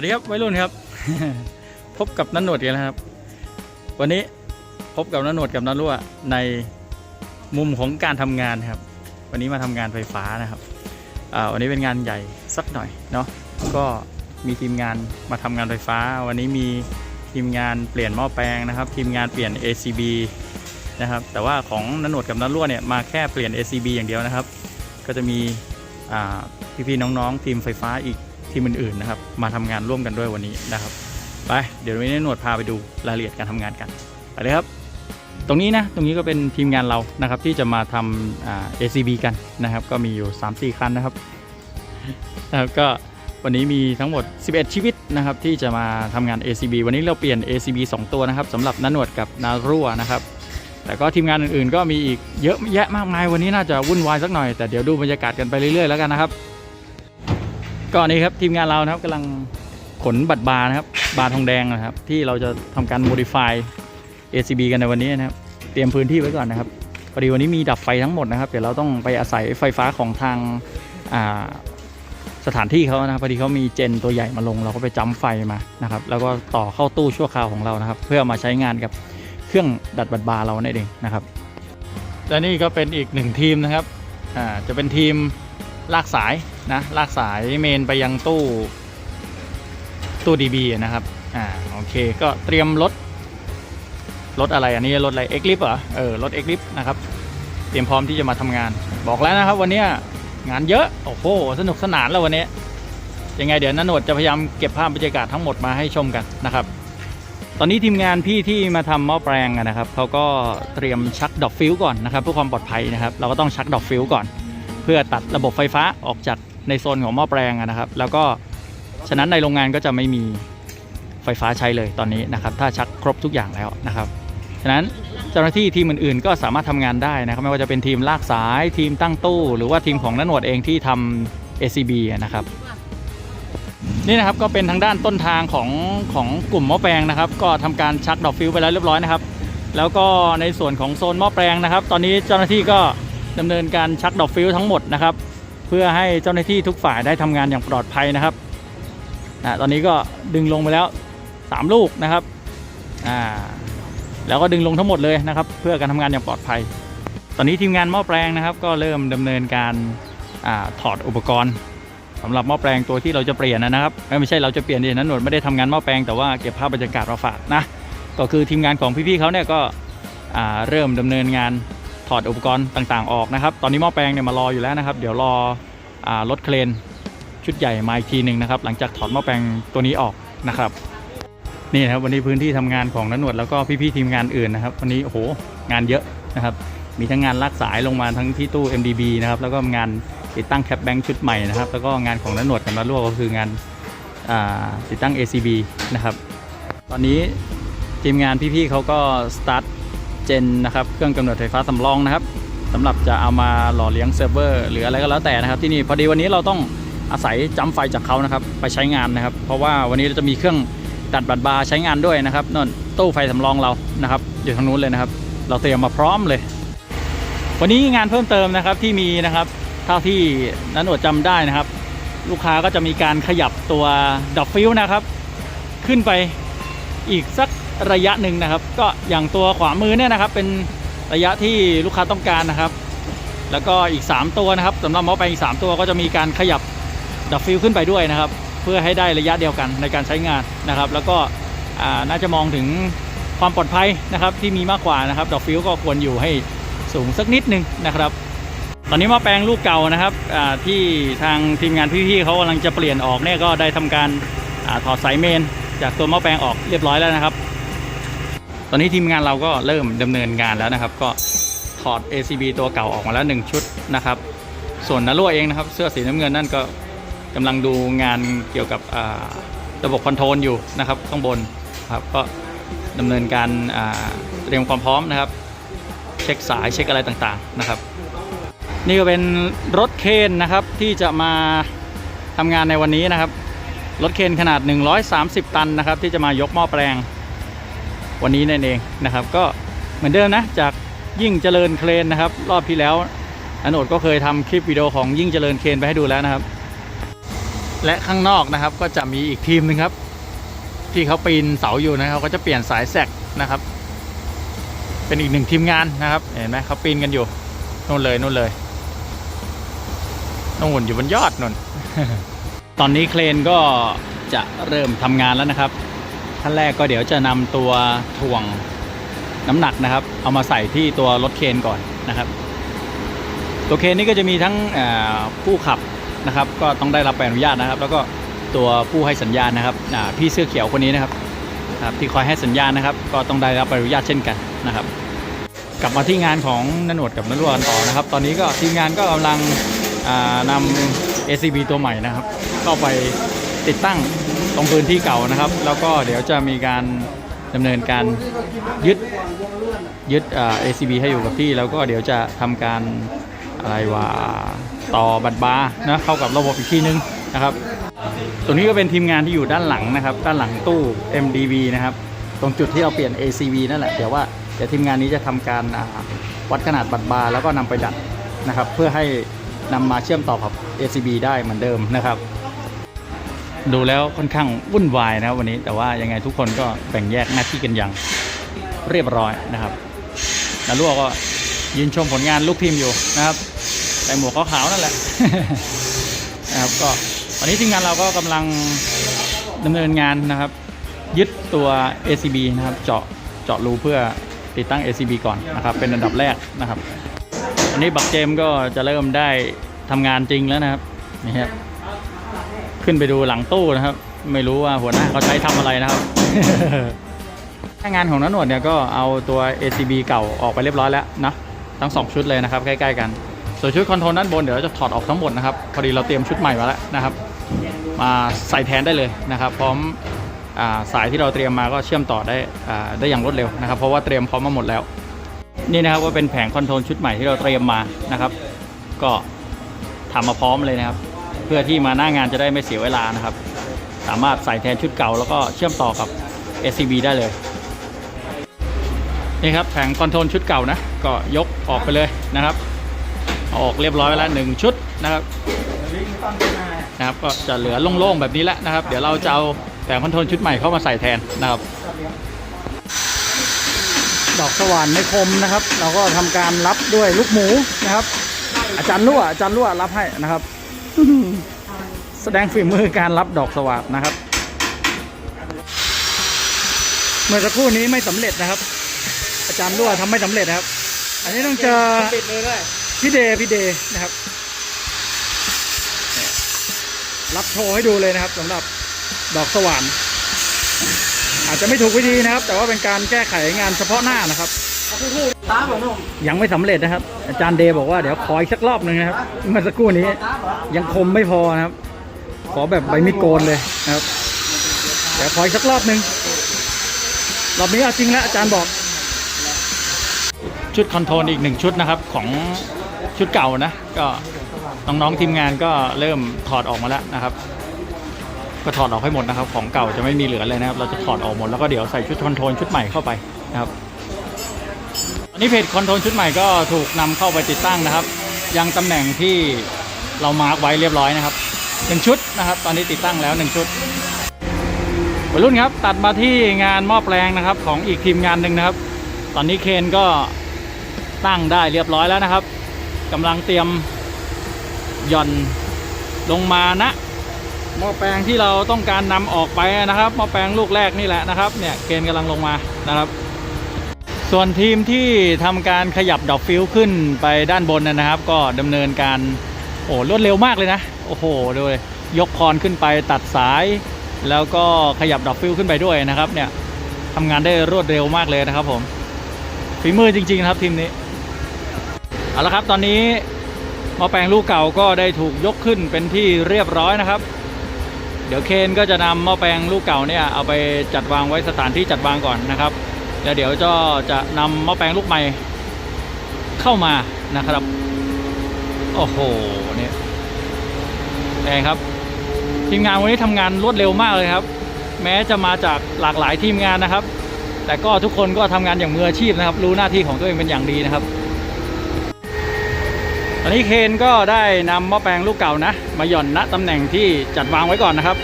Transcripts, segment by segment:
วัสดีครับวัยรุ่นครับ พบกับนันหนวดกันแล้วครับ วันนี้พบกับนันหนวดกับนันรั่วในมุมของการทำงานครับ วันนี้มาทำงานไฟฟ้านะครับอ่าวันนี้เป็นงานใหญ่สักหน่อยเนาะก็มีทีมงานมาทำงานไฟฟ้า วันนี้มีทีมงานเปลี่ยนหม้อแปลงนะครับ ทีมงานเปลี่ยน ACB นะครับแต่ว่าของนันหนวดกับนันรั่วเนี่ยมาแค่เปลี่ยน ACB อย่างเดียวนะครับ ก็จะมีอ่าพี่ๆน้องๆทีมไฟฟ้าอีก ทีมอื่นๆนะครับ มาทำงานร่วมกันด้วยวันนี้นะครับ ไป เดี๋ยววันนี้หนวดพาไปดูรายละเอียดการทำงานกันไปเลยครับ ตรงนี้นะตรงนี้ก็เป็นทีมงานเรานะครับที่จะมาทำอ่า ACB กันนะครับ ก็มีอยู่ 3-4 คันนะครับนะครับก็วันนี้มีทั้งหมด 11 ชีวิตนะครับที่จะมาทำงาน ACB วันนี้เราเปลี่ยน ACB 2 ตัวนะครับสำหรับนาหนวดกับนารั่วนะครับแต่ก็ทีมงานอื่นๆ ก็มีอีกเยอะแยะมากมายวันนี้น่าจะวุ่นวายสักหน่อยแต่เดี๋ยวดูบรรยากาศกันไปเรื่อยๆแล้วกันนะครับ ก็นี่ครับทีมงานเรานะครับกำลังขนบัตรบาร์นะครับบาร์ทองแดงนะครับ ที่เราจะทำการ modify ACB กันในวันนี้นะครับ เตรียมพื้นที่ไว้ก่อนนะครับพอดีวันนี้มีดับไฟทั้งหมดนะครับ เดี๋ยวเราต้องไปอาศัยไฟฟ้าของทางาสถานที่เขานะครับพอดีเขามีเจนตัวใหญ่มาลง เราก็ไปจัมไฟมานะครับ แล้วก็ต่อเข้าตู้ชั่วคราวของเรานะครับ เพื่อมาใช้งานกับเครื่องดัดบัตรบาร์เรานั่นเองนะครับและนี่ก็เป็นอีกหนึ่งทีมนะครับจะเป็นทีม ลากสายนะลากสายเมนไปยังตู้ตู้ DB นะครับอ่าโอเคก็เตรียมรถรถอะไรอันนี้รถอะไรเอ็กลิฟเหรอเออรถเอ็กลิฟนะครับ เตรียมพร้อมที่จะมาทำงาน บอกแล้วนะครับ วันนี้งานเยอะโอ้โหสนุกสนานแล้ววันนี้ยังไงเดี๋ยวนันโนดจะพยายามเก็บภาพบรรยากาศทั้งหมดมาให้ชมกันนะครับ ตอนนี้ทีมงานพี่ที่มาทำหม้อแปลงนะครับเขาก็เตรียมชักดอกฟิวก่อนนะครับเพื่อความปลอดภัยนะครับ เราก็ต้องชักดอกฟิวก่อน เพื่อตัดระบบไฟฟ้าออกจากในโซนของหม้อแปลงนะครับ แล้วก็ฉะนั้นในโรงงานก็จะไม่มีไฟฟ้าใช้เลยตอนนี้นะครับ ถ้าชักครบทุกอย่างแล้วนะครับฉะนั้นเจ้าหน้าที่ทีมอื่นๆ ก็สามารถทำงานได้นะครับ ไม่ว่าจะเป็นทีมลากสายทีมตั้งตู้ หรือว่าทีมของนันหนวดเองที่ทำ ACB นะครับนี่นะครับก็เป็นทางด้านต้นทางของของกลุ่มหม้อแปลงนะครับ ก็ทำการชักดอกฟิวไปแล้วเรียบร้อยนะครับ แล้วก็ในส่วนของโซนหม้อแปลงนะครับ ตอนนี้เจ้าหน้าที่ก็ ดำเนินการชักดอกฟิวทั้งหมดนะครับ เพื่อให้เจ้าหน้าที่ทุกฝ่ายได้ทำงานอย่างปลอดภัยนะครับอ่าตอนนี้ก็ดึงลงไปแล้ว 3 ลูกนะครับอ่าแล้วก็ดึงลงทั้งหมดเลยนะครับ เพื่อการทำงานอย่างปลอดภัย ตอนนี้ทีมงานหม้อแปลงนะครับ ก็เริ่มดำเนินการอาถอดอุปกรณ์สำหรับหม้อแปลงตัวที่เราจะเปลี่ยนนะครับ ไม่ใช่เราจะเปลี่ยนดินั้นหนวดไม่ได้ทำงานหม้อแปลงแต่ว่าเก็บภาพบรรยากาศมาฝากนะก็คือทีมงานของพี่ๆเขาเนี่ยก็เริ่มดำเนินงาน ถอดอุปกรณ์ต่างๆออกนะครับ ตอนนี้หม้อแปลงเนี่ยมารออยู่แล้วนะครับ เดี๋ยวรออรถเครนชุดใหญ่มาอีกทีหนึ่งนะครับ หลังจากถอดหม้อแปลงตัวนี้ออกนะครับนี่นะครับวันนี้พื้นที่ทำงานของนันหนวดแล้วก็พี่ๆทีมงานอื่นนะครับ วันนี้โอ้โหงานเยอะนะครับ มีทั้งงานลากสายลงมาทั้งที่ตู้ MDB นะครับแล้วก็งานติดตั้งแคปแบงค์ชุดใหม่นะครับ แล้วก็งานของนันหนวดกับนันรั่วก็คืองานติดตั้ง ACB นะครับ ตอนนี้ทีมงานพี่ๆเขาก็สตาร์ท จนนะครับเครื่องกำเนิดไฟฟ้าสำรองนะครับสำหรับจะเอามาหล่อเลี้ยงเซิร์ฟเวอร์หรืออะไรก็แล้วแต่นะครับ ที่นี่พอดีวันนี้เราต้องอาศัยจัมป์ไฟจากเขานะครับ ไปใช้งานนะครับ เพราะว่าวันนี้เราจะมีเครื่องดัดบัตรบาร์ใช้งานด้วยนะครับนั่นตู้ไฟสำรองเรานะครับอยู่ทางนู้นเลยนะครับ เราเตรียมมาพร้อมเลย วันนี้งานเพิ่มเติมนะครับที่มีนะครับเท่าที่นั้นอดจำได้นะครับ ลูกค้าก็จะมีการขยับตัวดับฟิวนะครับ ขึ้นไปอีกสัก ระยะหนึ่งนะครับ ก็อย่างตัวขวามือเนี่ยนะครับเป็นระยะที่ลูกค้าต้องการนะครับ แล้วก็อีก 3 ตัวนะครับสำหรับมอไปอีก 3 ตัวก็จะมีการขยับดับฟิวขึ้นไปด้วยนะครับ เพื่อให้ได้ระยะเดียวกันในการใช้งานนะครับ แล้วก็น่าจะมองถึงความปลอดภัยนะครับที่มีมากกว่านะครับดอกฟิวก็ควรอยู่ให้สูงสักนิดนึงนะครับ ตอนนี้มาแปลงลูกเก่านะครับที่ทางทีมงานพี่ๆเขากำลังจะเปลี่ยนออกเนี่ยก็ได้ทำการอถอดสายเมน จากตัวม้อแปลงออกเรียบร้อยแล้วนะครับ ตอนนี้ทีมงานเราก็เริ่มดำเนินงานแล้วนะครับ ก็ถอด ACB ตัวเก่าออกมาแล้ว 1 ชุดนะครับ ส่วนนารั่วเองนะครับ เสื้อสีน้ำเงินนั่นก็กำลังดูงานเกี่ยวกับระบบคอนโทรลอยู่นะครับข้างบนครับก็ดำเนินการเตรียมความพร้อมนะครับ เช็คสายเช็คอะไรต่างๆนะครับ นี่ก็เป็นรถเคนนะครับที่จะมาทำงานในวันนี้นะครับรถเคนขนาด 130 ตันนะครับ ที่จะมายกหม้อแปลง วันนี้นั่นเองนะครับ ก็เหมือนเดิมนะจากยิ่งเจริญเครนนะครับ รอบที่แล้วอโนดก็เคยทำคลิปวิดีโอของยิ่งเจริญเครนไปให้ดูแล้วนะครับ และข้างนอกนะครับก็จะมีอีกทีมหนึ่งครับ ที่เขาปีนเสาอยู่นะครับก็จะเปลี่ยนสายแสกนะครับ เป็นอีกหนึ่งทีมงานนะครับเห็นไหมเขาปีนกันอยู่นู่นเลยนู่นเลยนู่นอยู่บนยอดนู่นตอนนี้เครนก็จะเริ่มทำงานแล้วนะครับ ขั้นแรกก็เดี๋ยวจะนำตัวถ่วงน้ำหนักนะครับ เอามาใส่ที่ตัวรถเคนก่อนนะครับ ตัวเคนนี่ก็จะมีทั้งผู้ขับนะครับ ก็ต้องได้รับใบอนุญาตนะครับ แล้วก็ตัวผู้ให้สัญญาณนะครับพี่เสื้อเขียวคนนี้นะครับครับที่คอยให้สัญญาณนะครับ ก็ต้องได้รับใบอนุญาตเช่นกันนะครับ กลับมาที่งานของนนวดกับนรวกันต่อนะครับ ตอนนี้ก็ทีมงานก็กำลังอ่านำ ACB ตัวใหม่นะครับ เข้าไป ติดตั้งตรงพื้นที่เก่านะครับ แล้วก็เดี๋ยวจะมีการดำเนินการยึดยึดเอ่า ACB ให้อยู่กับที่ แล้วก็เดี๋ยวจะทำการอะไรว่าต่อบัตรบาร์นะเข้ากับระบบอีกที่นึงนะครับตัวนี้ก็เป็นทีมงานที่อยู่ด้านหลังนะครับ ด้านหลังตู้ MDV นะครับ ตรงจุดที่เราเปลี่ยน ACV นั่นแหละ เดี๋ยวว่าเดี๋ยวทีมงานนี้จะทำการวัดขนาดบัตรบาร์แล้วก็นำไปดัดนะครับ เพื่อให้นำมาเชื่อมต่อกับ ACB ได้เหมือนเดิมนะครับ ดูแล้วค่อนข้างวุ่นวายนะครับวันนี้แต่ว่ายังไงทุกคนก็แบ่งแยกหน้าที่กันอย่างเรียบร้อยนะครับแล้วลูกก็ยืนชมผลงานลูกทีมอยู่นะครับใส่หมวกขาวๆนั่นแหละนะครับก็วันนี้ทีมงานเราก็กำลังดำเนินงานนะครับ ยึดตัว ACB นะครับ เจาะเจาะรูเพื่อติดตั้ง ACB ก่อนนะครับ เป็นอันดับแรกนะครับอันนี้บักเจมก็จะเริ่มได้ทำงานจริงแล้วนะครับนี่ครับ ขึ้นไปดูหลังตู้นะครับ ไม่รู้ว่าหัวหน้าเขาใช้ทำอะไรนะครับงานของนันหนวดเนี่ยก็เอาตัว ACB เก่าออกไปเรียบร้อยแล้วนะทั้ง 2 ชุดเลยนะครับใกล้ๆกัน ส่วนชุดคอนโทรลด้านบนเดี๋ยวเราจะถอดออกทั้งหมดนะครับพอดีเราเตรียมชุดใหม่มาแล้วนะครับ มาใส่แทนได้เลยนะครับ พร้อมอาสายที่เราเตรียมมาก็เชื่อมต่อได้อ่าได้อย่างรวดเร็วนะครับ เพราะว่าเตรียมพร้อมมาหมดแล้ว นี่นะครับก็เป็นแผงคอนโทรลชุดใหม่ที่เราเตรียมมานะครับ ก็ทำมาพร้อมเลยนะครับเพื่อที่มาหน้างานจะได้ไม่เสียเวลานะครับ สามารถใส่แทนชุดเก่าแล้วก็เชื่อมต่อกับ SCB ได้เลย นี่ครับแผงคอนโทรลชุดเก่านะ ก็ยกออกไปเลยนะครับออกเรียบร้อยไปแล้วหนึ่งชุดนะครับนะครับก็จะเหลือโล่งๆแบบนี้แล้วนะครับ เดี๋ยวเราจะเอาแผงคอนโทรลชุดใหม่เข้ามาใส่แทนนะครับ ดอกสว่านไม่คมนะครับ เราก็ทำการรับด้วยลูกหมูนะครับ อาจารย์รั่วอาจารย์รั่วรับให้นะครับ แสดงฝีมือการรับดอกสว่านนะครับ เมื่อสักครู่นี้ไม่สำเร็จนะครับ อาจารย์รั่วทำไม่สำเร็จนะครับ อันนี้ต้องเจอปิดเลยด้วยพี่เดย์พี่เดย์นะครับเนี่ยรับโชว์ให้ดูเลยนะครับสำหรับดอกสว่านอาจจะไม่ถูกวิธีนะครับ แต่ว่าเป็นการแก้ไขงานเฉพาะหน้านะครับ ตามเหรอหนุ่มยังไม่สำเร็จนะครับ อาจารย์เดย์บอกว่าเดี๋ยวขออีกสักรอบหนึ่งนะครับเมื่อสักครู่นี้ยังคมไม่พอนะครับ ขอแบบใบมีดโกนเลยนะครับเดี๋ยวขออีกสักรอบหนึ่งรอบนี้เอาจริงแล้วอาจารย์บอก ชุดคอนโทรลอีกหนึ่งชุดนะครับของชุดเก่านะก็น้องๆทีมงานก็เริ่มถอดออกมาแล้วนะครับ ก็ถอดออกให้หมดนะครับ ของเก่าจะไม่มีเหลือเลยนะครับ เราจะถอดออกหมดแล้วก็เดี๋ยวใส่ชุดคอนโทรลชุดใหม่เข้าไปนะครับ นนี้เพจคอนโทรลชุดใหม่ก็ถูกนำเข้าไปติดตั้งนะครับ ยังตำแหน่งที่เรามาร์กไว้เรียบร้อยนะครับหนึ่งชุดนะครับ ตอนนี้ติดตั้งแล้วหนึ่งชุดวัยรุ่นครับ ตัดมาที่งานม้อแปลงนะครับ ของอีกทีมงานหนึ่งนะครับ ตอนนี้เคนก็ตั้งได้เรียบร้อยแล้วนะครับกำลังเตรียมหย่อนลงมานะหม้อแปลงที่เราต้องการนำออกไปนะครับหม้อแปลงลูกแรกนี่แหละนะครับเนี่ยเคนกำลังลงมานะครับ ส่วนทีมที่ทำการขยับดอกฟิวขึ้นไปด้านบนนะครับ ก็ดำเนินการโอ้รวดเร็วมากเลยนะ โอ้โหดูเลยยกคอนขึ้นไปตัดสาย แล้วก็ขยับดอกฟิวขึ้นไปด้วยนะครับ เนี่ยทำงานได้รวดเร็วมากเลยนะครับผมฝีมือจริงๆครับทีมนี้เอาละครับตอนนี้มอแปลงลูกเก่าก็ได้ถูกยกขึ้นเป็นที่เรียบร้อยนะครับ เดี๋ยวเคนก็จะนำมอแปลงลูกเก่าเนี่ยเอาไปจัดวางไว้สถานที่จัดวางก่อนนะครับ แล้วเดี๋ยวจะจะนำหม้อแปลงลูกใหม่เข้ามานะครับ โอ้โหเนี่ยไงครับ ทีมงานวันนี้ทำงานรวดเร็วมากเลยครับ แม้จะมาจากหลากหลายทีมงานนะครับ แต่ก็ทุกคนก็ทำงานอย่างมืออาชีพนะครับ รู้หน้าที่ของตัวเองเป็นอย่างดีนะครับตอนนี้เคนก็ได้นำหม้อแปลงลูกเก่านะ มาหย่อนณตำแหน่งที่จัดวางไว้ก่อนนะครับ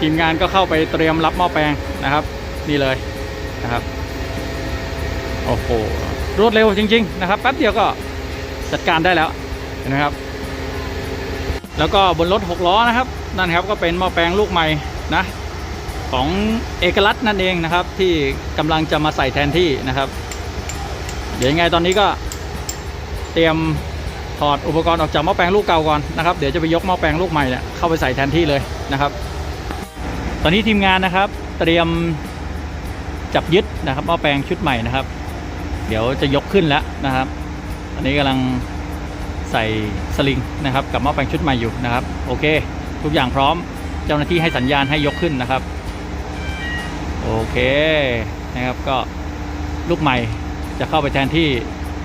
ทีมงานก็เข้าไปเตรียมรับหม้อแปลงนะครับ นี่เลยนะครับ อ้โหรวดเร็วจริง ๆ นะครับแป๊บเดียวก็จัดการได้แล้วเห็นไหมครับ แล้วก็บนรถหกล้อนะครับ นั่นครับก็เป็นหม้อแปลงลูกใหม่นะของเอกลักษณ์นั่นเองนะครับ ที่กำลังจะมาใส่แทนที่นะครับ เดี๋ยวยังไงตอนนี้ก็เตรียมถอดอุปกรณ์ออกจากหม้อแปลงลูกเก่าก่อนนะครับเดี๋ยวจะไปยกหม้อแปลงลูกใหม่เนี่ยเข้าไปใส่แทนที่เลยนะครับ ตอนนี้ทีมงานนะครับ เตรียมจับยึดนะครับหม้อแปลงชุดใหม่นะครับ เดี๋ยวจะยกขึ้นแล้วนะครับ อันนี้กำลังใส่สลิงนะครับกับหม้อแปลงชุดใหม่อยู่นะครับ โอเค ทุกอย่างพร้อมเจ้าหน้าที่ให้สัญญาณให้ยกขึ้นนะครับ โอเคนะครับก็ลูกใหม่จะเข้าไปแทนที่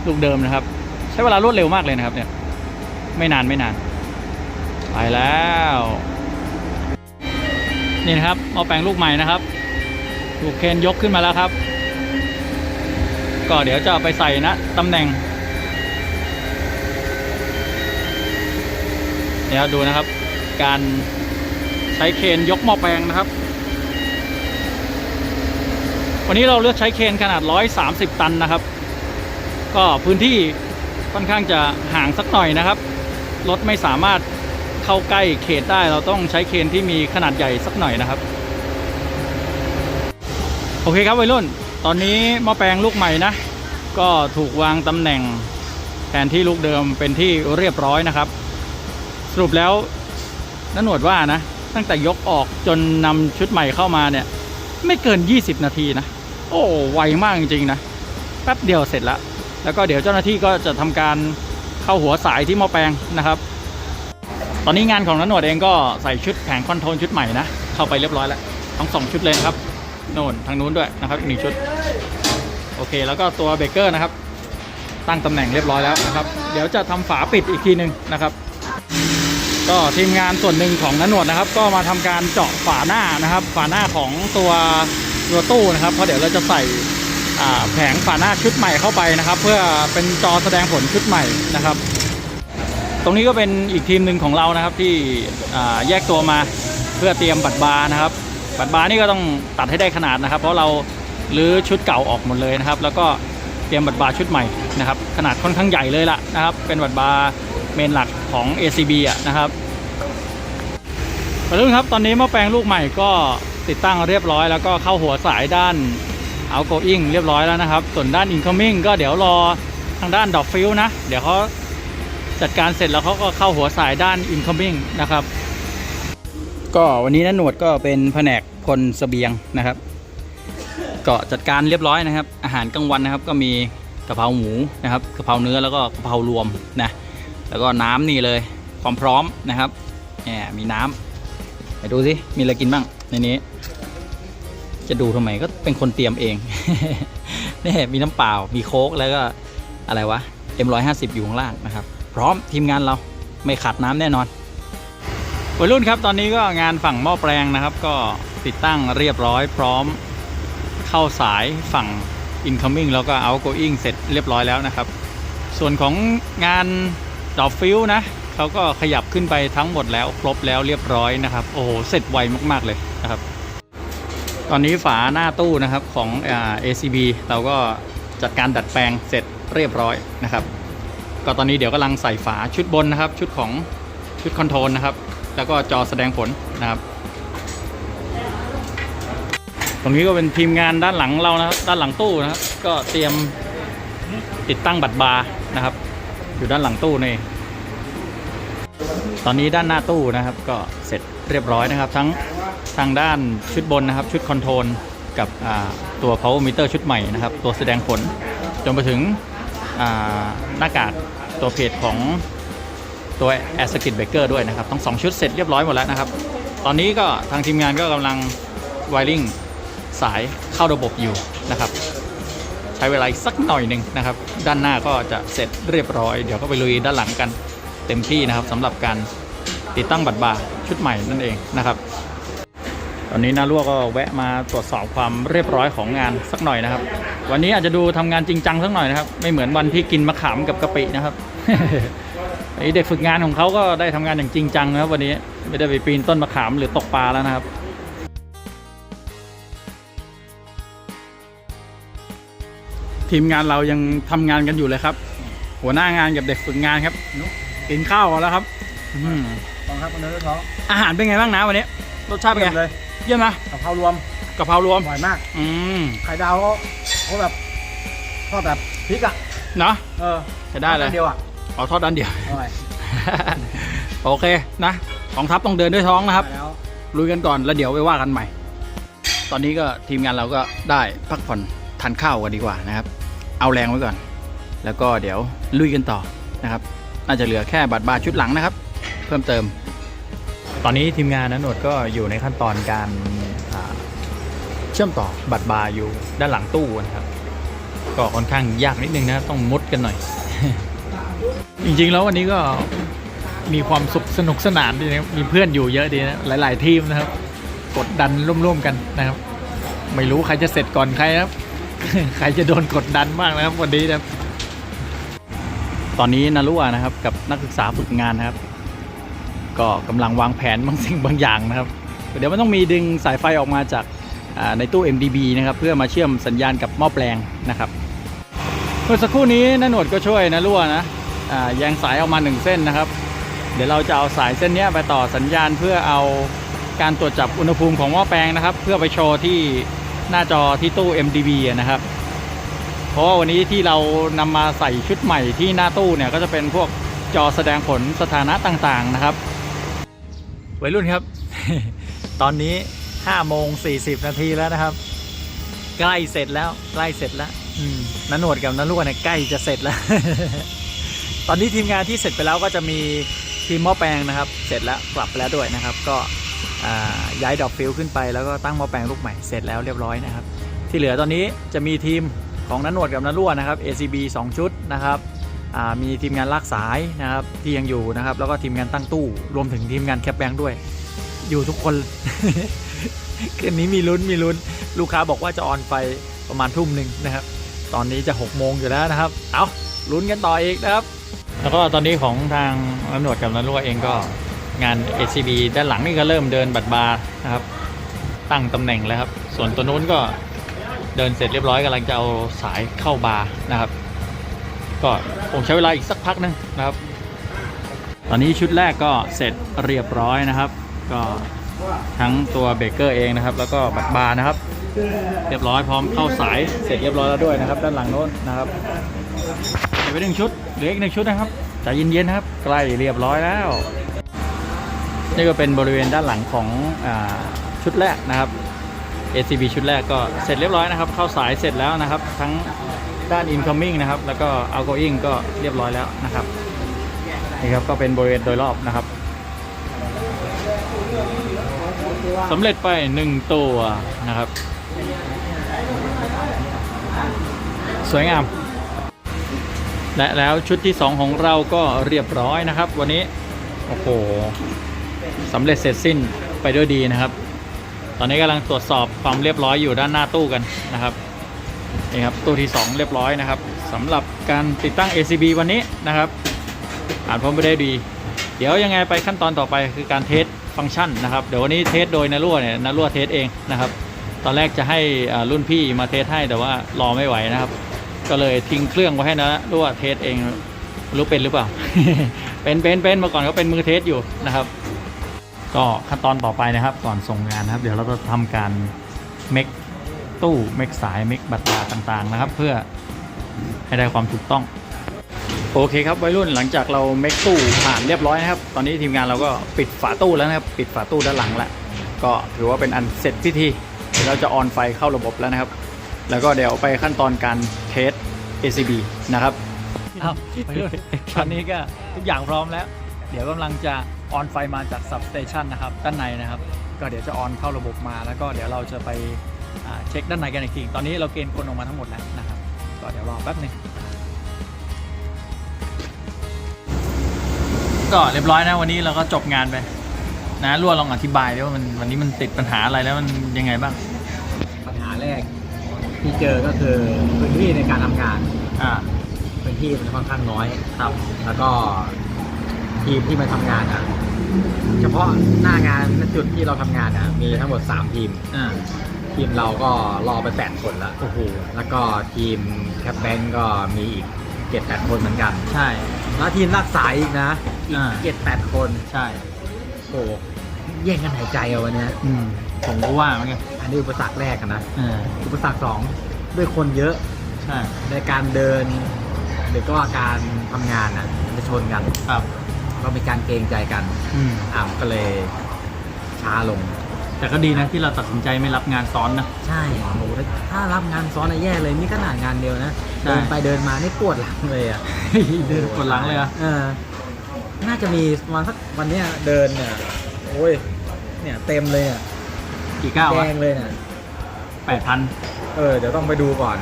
ลูกเดิมนะครับ ใช้เวลารวดเร็วมากเลยนะครับเนี่ยไม่นานไม่นานไปแล้วนี่นะครับหม้อแปลงลูกใหม่นะครับถูกเคนยกขึ้นมาแล้วครับ ก็เดี๋ยวจะไปใส่นะตำแหน่งเนี่ยดูนะครับ การใช้เคนยกหม้อแปลงนะครับ วันนี้เราเลือกใช้เคนขนาด 130 ตันนะครับ ก็พื้นที่ค่อนข้างจะห่างสักหน่อยนะครับ รถไม่สามารถเข้าใกล้เขตได้เราต้องใช้เคนที่มีขนาดใหญ่สักหน่อยนะครับ โอเคครับวัยรุ่น ตอนนี้หม้อแปลงลูกใหม่นะ ก็ถูกวางตำแหน่งแทนที่ลูกเดิมเป็นที่เรียบร้อยนะครับ สรุปแล้วนันหนวดว่านะ ตั้งแต่ยกออกจนนำชุดใหม่เข้ามาเนี่ย ไม่เกิน 20 นาทีนะ โอ้ไวมากจริงๆนะแป๊บเดียวเสร็จแล้ว แล้วก็เดี๋ยวเจ้าหน้าที่ก็จะทำการเข้าหัวสายที่หม้อแปลงนะครับ ตอนนี้งานของนันหนวดเองก็ใส่ชุดแผงคอนโทรลชุดใหม่นะเข้าไปเรียบร้อยแล้วทั้งสองชุดเลยนะครับ โน่นทางนู้นด้วยนะครับอีกหนึ่งชุด โอเค แล้วก็ตัวเบรกเกอร์นะครับ ตั้งตำแหน่งเรียบร้อยแล้วนะครับ เดี๋ยวจะทำฝาปิดอีกทีหนึ่งนะครับ ก็ทีมงานส่วนหนึ่งของนันหนวดนะครับ ก็มาทำการเจาะฝาหน้านะครับ ฝาหน้าของตัวตัวตู้นะครับเพราะเดี๋ยวเราจะใส่แผงฝาหน้าชุดใหม่เข้าไปนะครับ เพื่อเป็นจอแสดงผลชุดใหม่นะครับ ตรงนี้ก็เป็นอีกทีมหนึ่งของเรานะครับที่แยกตัวมาเพื่อเตรียมบัตรบาร์นะครับ บัตรบาร์นี่ก็ต้องตัดให้ได้ขนาดนะครับ เพราะเราลื้อชุดเก่าออกหมดเลยนะครับ แล้วก็เตรียมบัตรบาร์ชุดใหม่นะครับ ขนาดค่อนข้างใหญ่เลยล่ะนะครับ เป็นบัตรบาร์เมนหลักของ ACB อะนะครับวัยรุ่นครับตอนนี้หม้อแปลงลูกใหม่ก็ติดตั้งเรียบร้อย แล้วก็เข้าหัวสายด้าน outgoing เรียบร้อยแล้วนะครับ ส่วนด้าน incoming ก็เดี๋ยวรอทางด้านดอกฟิลนะ เดี๋ยวเขาจัดการเสร็จแล้วเขาก็เข้าหัวสายด้าน incoming นะครับ ก็วันนี้นะหนวดก็เป็นแผนกพลเสบียงนะครับก็จัดการเรียบร้อยนะครับ อาหารกลางวันนะครับก็มีกะเพราหมูนะครับกะเพราเนื้อแล้วก็กะเพรารวมนะแล้วก็น้ำนี่เลยความพร้อมนะครับแหมมีน้ำไปดูสิมีอะไรกินบ้างในนี้ จะดูทำไมก็เป็นคนเตรียมเองนี่มีน้ำเปล่ามีโค้กแล้วก็อะไรวะ M150 อยู่ข้างล่างนะครับ พร้อมทีมงานเราไม่ขาดน้ำแน่นอน วัยรุ่นครับตอนนี้ก็งานฝั่งหม้อแปลงนะครับ ก็ติดตั้งเรียบร้อยพร้อมเข้าสายฝั่ง incoming แล้วก็ outgoing เสร็จเรียบร้อยแล้วนะครับ ส่วนของงานดอกฟิวนะเขาก็ขยับขึ้นไปทั้งหมดแล้วครบแล้วเรียบร้อยนะครับ โอ้โห เสร็จไวมาก ๆ เลยนะครับ ตอนนี้ฝาหน้าตู้นะครับของอ่า ACB เราก็จัดการดัดแปลงเสร็จเรียบร้อยนะครับ ก็ตอนนี้เดี๋ยวกำลังใส่ฝาชุดบนนะครับ ชุดของชุดคอนโทรลนะครับ แล้วก็จอแสดงผลนะครับ ตรงนี้ก็เป็นทีมงานด้านหลังเรานะครับ ด้านหลังตู้นะครับ ก็เตรียมติดตั้งบัตรบาร์นะครับ อยู่ด้านหลังตู้นี่ตอนนี้ด้านหน้าตู้นะครับ ก็เสร็จเรียบร้อยนะครับ ทั้งทางด้านชุดบนนะครับ ชุดคอนโทรลกับตัว power meter ชุดใหม่นะครับ ตัวแสดงผลจนไปถึงหน้ากากตัวเพจของ ตัว a i r Circuit Breaker ด้วยนะครับทั้งสองชุดเสร็จเรียบร้อยหมดแล้วนะครับ ตอนนี้ก็ทางทีมงานก็กำลัง wiring สายเข้าระบบอยู่นะครับ ใช้เวลาสักหน่อยหนึ่งนะครับ ด้านหน้าก็จะเสร็จเรียบร้อย เดี๋ยวก็ไปลุยด้านหลังกันเต็มที่นะครับสำหรับการติดตั้งบัตรบาร์ชุดใหม่นั่นเองนะครับ ตอนนี้นารั่วก็แวะมาตรวจสอบความเรียบร้อยของงานสักหน่อยนะครับ วันนี้อาจจะดูทำงานจริงจังสักหน่อยนะครับ ไม่เหมือนวันที่กินมะขามกับกะปินะครับ ไอเด็กฝึกงานของเขาก็ได้ทำงานอย่างจริงจังนะครับวันนี้ไม่ได้ไปปีนต้นมะขามหรือตกปลาแล้วนะครับทีมงานเรายังทำงานกันอยู่เลยครับ หัวหน้างานกับเด็กฝึกงานครับกินข้าวกันแล้วครับอืมลองครับคนเดินด้วยท้องอาหารเป็นไงบ้างนะวันนี้รสชาติเป็นไงเลยเยี่ยมนะกับข้าวรวมกะเพรารวมอร่อยมาก อืมไข่ดาวเขาเขาแบบทอดแบบพริกอะเนาะเออจะได้เลยอันเดียวอะ ขอทอดด้านเดียว อร่อยโอเคนะกองทัพต้องเดินด้วยท้องนะครับไปแล้วลุยกันก่อนแล้วเดี๋ยวไปว่ากันใหม่ ตอนนี้ก็ทีมงานเราก็ได้พักผ่อนทานข้าวกันดีกว่านะครับ เอาแรงไว้ก่อน แล้วก็เดี๋ยวลุยกันต่อนะครับ น่าจะเหลือแค่บัตรบาร์ชุดหลังนะครับ เพิ่มเติม ตอนนี้ทีมงานนั้นหนวดก็อยู่ในขั้นตอนการอ่าเชื่อมต่อบัตรบาร์อยู่ด้านหลังตู้นะครับ ก็ค่อนข้างยากนิดนึงนะต้องมุดกันหน่อย จริงๆแล้ววันนี้ก็มีความสุขสนุกสนานดีนะครับมีเพื่อนอยู่เยอะดีนะหลาย ๆ ทีมนะครับ กดดันร่วมๆกันนะครับ ไม่รู้ใครจะเสร็จก่อนใครนะครับ ใครจะโดนกดดันบ้างนะครับ วันนี้นะครับ ตอนนี้นารุอะนะครับ กับนักศึกษาฝึกงานนะครับ ก็กำลังวางแผนบางสิ่งบางอย่างนะครับ เดี๋ยวมันต้องมีดึงสายไฟออกมาจากในตู้ MDB นะครับ เพื่อมาเชื่อมสัญญาณกับหม้อแปลงนะครับเมื่อสักครู่นี้นาหนวดก็ช่วยนะรั่วนะ แยงสายออกมาหนึ่งเส้นนะครับ เดี๋ยวเราจะเอาสายเส้นนี้ไปต่อสัญญาณเพื่อเอาการตรวจจับอุณหภูมิของหม้อแปลงนะครับ เพื่อไปโชว์ที่หน้าจอที่ตู้ MDB นะครับ เพราะว่าวันนี้ที่เรานำมาใส่ชุดใหม่ที่หน้าตู้เนี่ยก็จะเป็นพวกจอแสดงผลสถานะต่างๆนะครับวัยรุ่นครับ ตอนนี้5โมง40 นาทีแล้วนะครับ ใกล้เสร็จแล้วใกล้เสร็จแล้วนันหนวดกับนันลวดเนี่ยใกล้จะเสร็จแล้ว ตอนนี้ทีมงานที่เสร็จไปแล้วก็จะมีทีมหม้อแปลงนะครับ เสร็จแล้วกลับไปแล้วด้วยนะครับ ก็ย้ายดอกฟิลขึ้นไปแล้วก็ตั้งหม้อแปลงลูกใหม่เสร็จแล้วเรียบร้อยนะครับ ที่เหลือตอนนี้จะมีทีมของนันนวดกับนันรั่วนะครับ ACB 2 ชุดนะครับมีทีมงานลากสายนะครับที่ยังอยู่นะครับ แล้วก็ทีมงานตั้งตู้รวมถึงทีมงานแคปแบงด้วย อยู่ทุกคนคืนนี้มีลุ้นมีลุ้นลูกค้าบอกว่าจะออนไฟประมาณทุ่มหนึ่งนะครับ ตอนนี้จะ6โมงอยู่แล้วนะครับ เอาลุ้นกันต่ออีกนะครับ แล้วก็ตอนนี้ของทางตำรวจกับนันรั่วเองก็งาน ACB ด้านหลังนี่ก็เริ่มเดินบัตรบาร์นะครับ ตั้งตำแหน่งแล้วครับ ส่วนตัวนู้นก็เดินเสร็จเรียบร้อยกำลังจะเอาสายเข้าบาร์นะครับ ก็คงใช้เวลาอีกสักพักหนึงนะครับ ตอนนี้ชุดแรกก็เสร็จเรียบร้อยนะครับ ก็ทั้งตัวเบเกอร์เองนะครับ แล้วก็บัตรบาร์นะครับ เรียบร้อยพร้อมเข้าสายเสร็จเรียบร้อยแล้วด้วยนะครับ ด้านหลังโน้นนะครับ ไปหนึ่งชุดเหลืออีกหนึ่งชุดนะครับใจเย็นๆนะครับ ใกล้เรียบร้อยแล้ว นี่ก็เป็นบริเวณด้านหลังของอชุดแรกนะครับ ACB ชุดแรกก็เสร็จเรียบร้อยนะครับ เข้าสายเสร็จแล้วนะครับ ทั้งด้าน incoming นะครับ แล้วก็ outgoing ก็เรียบร้อยแล้วนะครับนี่ครับก็เป็นบริเวณโดยรอบนะครับสำเร็จไปหนึ่งตัวนะครับ สวยงาม และแล้วชุดที่ 2 ของเราก็เรียบร้อยนะครับ วันนี้ โอ้โหสำเร็จเสร็จสิ้นไปด้วยดีนะครับ ตอนนี้กำลังตรวจสอบความเรียบร้อยอยู่ด้านหน้าตู้กันนะครับนี่ครับตู้ที่ 2 เรียบร้อยนะครับสำหรับการติดตั้ง ACB วันนี้นะครับอ่านพ้นไปได้ดี เดี๋ยวยังไงไปขั้นตอนต่อไปคือการเทสฟังก์ชันนะครับเดี๋ยววันนี้เทสโดยนารั่วเนี่ยนารั่วเทสเองนะครับ ตอนแรกจะให้รุ่นพี่มาเทสให้แต่ว่ารอไม่ไหวนะครับ ก็เลยทิ้งเครื่องไว้ให้นะรั่วเทสเองรู้เป็นหรือเปล่า เป็นเป็นเป็นมื่อก่อนก็เป็นมือเทสอยู่นะครับ ก็ขั้นตอนต่อไปนะครับ ก่อนส่งงานนะครับ เดี๋ยวเราจะทำการเมคตู้เมคสายเมคบัตราต่างๆนะครับ เพื่อให้ได้ความถูกต้อง โอเคครับวัยรุ่นหลังจากเราเมคตู้ผ่านเรียบร้อยนะครับ ตอนนี้ทีมงานเราก็ปิดฝาตู้แล้วนะครับ ปิดฝาตู้ด้านหลังแล้วก็ถือว่าเป็นอันเสร็จพิธีเราจะออนไฟเข้าระบบแล้วนะครับ แล้วก็เดี๋ยวไปขั้นตอนการเทส ACB นะครับอ้าวไปเลยตอนนี้ก็ทุกอย่างพร้อมแล้ว เดี๋ยวกำลังจะออนไฟมาจาก substation นะครับด้านในนะครับ ก็เดี๋ยวจะออนเข้าระบบมาแล้วก็เดี๋ยวเราจะไปอ่าเช็คด้านในกันอีกทีตอนนี้เราเกณฑ์คนออกมาทั้งหมดแล้วนะครับก็เดี๋ยวรอแป๊บหนึงก็เรียบร้อยนะวันนี้เราก็จบงานไปนะรั่วลองอธิบายด้วยว่ามันวันนี้มันติดปัญหาอะไรแล้วมันยังไงบ้าง ปัญหาแรกที่ เจอก็คือพื้นที่ในการทำงาน อ่า พื้นที่มันค่อนข้างน้อย ครับ แล้วก็ทีมที่มาทำงานอะ เฉพาะหน้างานณจุดที่เราทำงานอะ มีทั้งหมด 3 ทีม อ่า ทีมเราก็รอไป 8 คนแล้ว โอ้โห แล้วก็ทีมแคปแบงก์ก็มีอีก7-8คนเหมือนกัน ใช่ แล้วทีมรักษาอีกนะ อีกอ่า7-8คนใช่ โอ้แย่งกันหายใจเอาวันเนี้ยอืม ผมก็ว่าเหมือนกันอันนี้อุปสรรคแรกอะนะเอออุปสรรคสอง ด้วยคนเยอะใช่ในการเดิน หรือก็การทำงานอะมันจะชนกัน ครับ ก็มีการเกรงใจกันอืม อ่ามก็เลยช้าลง แต่ก็ดีนะที่เราตัดสินใจไม่รับงานซ้อนนะ ใช่โอ้โหถ้ารับงานซ้อนอะแย่เลยนี่ขนาดงานเดียวนะ ใช่ เดินไปเดินมานี่ปวดหลังเลยอะ เดินปวดหลังเลยอะเออ น่าจะมีวันสักวันเนี้ยเดินเนี่ย โอ้ย เนี่ยเต็มเลยอะกี่ก้าวแดวะงเลยน่ะแปดพัน เออเดี๋ยวต้องไปดูก่อน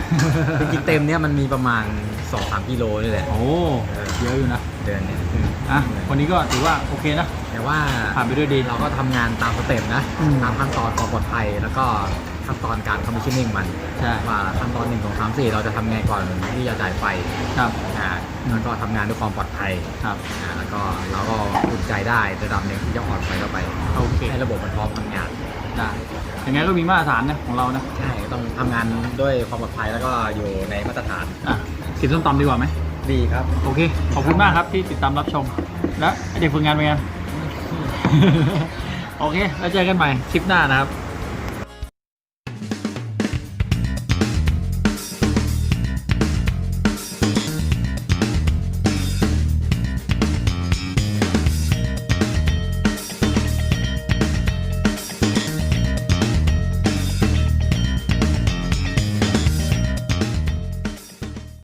จริงๆเต็มเนี่ยมันมีประมาณ2-3กิโลนี่แหละ โอ้เยอะอยู่นะเดินเนี่ยอะวันนี้ก็ถือว่าโอเคนะ แต่ว่าผ่านไปด้วยดีเราก็ทำงานตามสเต็ปนะ อืม ตามขั้นตอนความปลอดภัยแล้วก็ขั้นตอนการคอมมิชชั่นนิ่งมันใช่ว่าขั้นตอนหนึ่งของสามสี่เราจะทำไงก่อนที่จะจ่ายไฟครับอ่าแล้วก็ทำงานด้วยความปลอดภัยครับอ่าแล้วก็เราก็อุ่นใจได้ระดับหนึ่งที่จะอ่อนไฟเข้าไปโอเคให้ระบบมันพร้อมทำงาน ได้ยังไงก็มีมาตรฐานนะของเรานะใช่ต้องทำงานด้วยความปลอดภัยแล้วก็อยู่ในมาตรฐานอะกินส้มตำดีกว่าไหมดีครับ โอเค ขอบคุณมากครับที่ติดตามรับชม และเด็กฝึกงานเป็นไง โอเค แล้วเจอกันใหม่คลิปหน้านะครับ